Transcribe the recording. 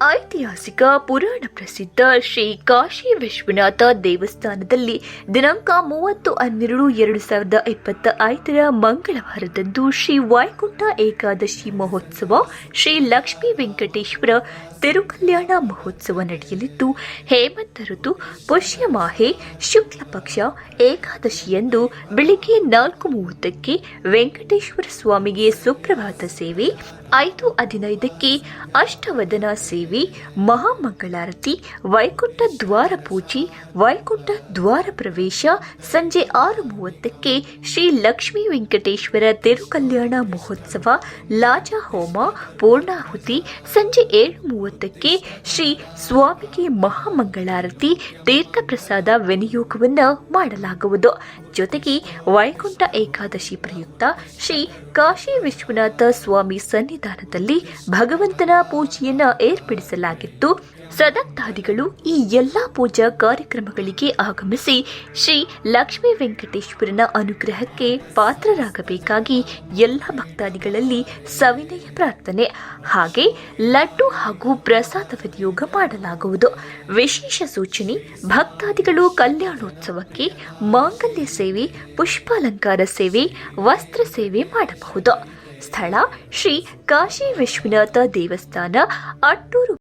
ಐತಿಹಾಸಿಕ ಪುರಾಣ ಪ್ರಸಿದ್ಧ ಶ್ರೀ ಕಾಶಿ ವಿಶ್ವನಾಥ ದೇವಸ್ಥಾನದಲ್ಲಿ ದಿನಾಂಕ ಮೂವತ್ತು ಹನ್ನೆರಡು ಎರಡು ಸಾವಿರದ ಇಪ್ಪತ್ತ ಐದರ ಮಂಗಳವಾರದಂದು ಶ್ರೀ ವೈಕುಂಠ ಏಕಾದಶಿ ಮಹೋತ್ಸವ ಶ್ರೀ ಲಕ್ಷ್ಮೀ ವೆಂಕಟೇಶ್ವರ ತಿರುಕಲ್ಯಾಣ ಮಹೋತ್ಸವ ನಡೆಯಲಿದ್ದು, ಹೇಮಂತ ಋತು, ಪುಷ್ಯಮಾಹೆ, ಶುಕ್ಲ ಪಕ್ಷ ಏಕಾದಶಿಯಂದು ಬೆಳಿಗ್ಗೆ ನಾಲ್ಕು ಮೂವತ್ತಕ್ಕೆ ವೆಂಕಟೇಶ್ವರ ಸ್ವಾಮಿಗೆ ಸುಪ್ರಭಾತ ಸೇವೆ ಐದು ಹದಿನೈದಕ್ಕೆ ಅಷ್ಟವದನ ಸೇವೆ, ಮಹಾಮಂಗಳಾರತಿ, ವೈಕುಂಠ ದ್ವಾರ ಪೂಜೆ, ವೈಕುಂಠ ದ್ವಾರ ಪ್ರವೇಶ, ಸಂಜೆ ಆರು ಮೂವತ್ತಕ್ಕೆ ಶ್ರೀ ಲಕ್ಷ್ಮೀ ವೆಂಕಟೇಶ್ವರ ತಿರುಕಲ್ಯಾಣ ಮಹೋತ್ಸವ ಲಾಜಾ ಹೋಮ ಪೂರ್ಣಾಹುತಿ, ಸಂಜೆ ಏಳು ಮೂವತ್ತಕ್ಕೆ ಶ್ರೀ ಸ್ವಾಮಿಗೆ ಮಹಾಮಂಗಳಾರತಿ ತೀರ್ಥ ಪ್ರಸಾದ ವಿನಿಯೋಗವನ್ನು ಮಾಡಲಾಗುವುದು. ಜೊತೆಗೆ ವೈಕುಂಠ ಏಕಾದಶಿ ಪ್ರಯುಕ್ತ ಶ್ರೀ ಕಾಶಿ ವಿಶ್ವನಾಥ ಸ್ವಾಮಿ ಸನ್ನಿಧಾನದಲ್ಲಿ ಭಗವಂತನ ಪೂಜೆಯನ್ನ ಏರ್ಪಡಿಸಲಾಗಿತ್ತು. ಸದಕ್ತಾದಿಗಳು ಈ ಎಲ್ಲಾ ಪೂಜಾ ಕಾರ್ಯಕ್ರಮಗಳಿಗೆ ಆಗಮಿಸಿ ಶ್ರೀ ಲಕ್ಷ್ಮೀ ವೆಂಕಟೇಶ್ವರನ ಅನುಗ್ರಹಕ್ಕೆ ಪಾತ್ರರಾಗಬೇಕಾಗಿ ಎಲ್ಲ ಭಕ್ತಾದಿಗಳಲ್ಲಿ ಸವಿನಯ ಪ್ರಾರ್ಥನೆ, ಹಾಗೆ ಲಡ್ಡು ಹಾಗೂ ಪ್ರಸಾದ ವಿನಿಯೋಗ ಮಾಡಲಾಗುವುದು. ವಿಶೇಷ ಸೂಚನೆ, ಭಕ್ತಾದಿಗಳು ಕಲ್ಯಾಣೋತ್ಸವಕ್ಕೆ ಮಾಂಗಲ್ಯ ಸೇವೆ, ಪುಷ್ಪಾಲಂಕಾರ ಸೇವೆ, ವಸ್ತ್ರ ಸೇವೆ ಮಾಡಬಹುದು. ಸ್ಥಳ ಶ್ರೀ ಕಾಶಿ ವಿಶ್ವನಾಥ ದೇವಸ್ಥಾನ ಅಟ್ಟೂರು.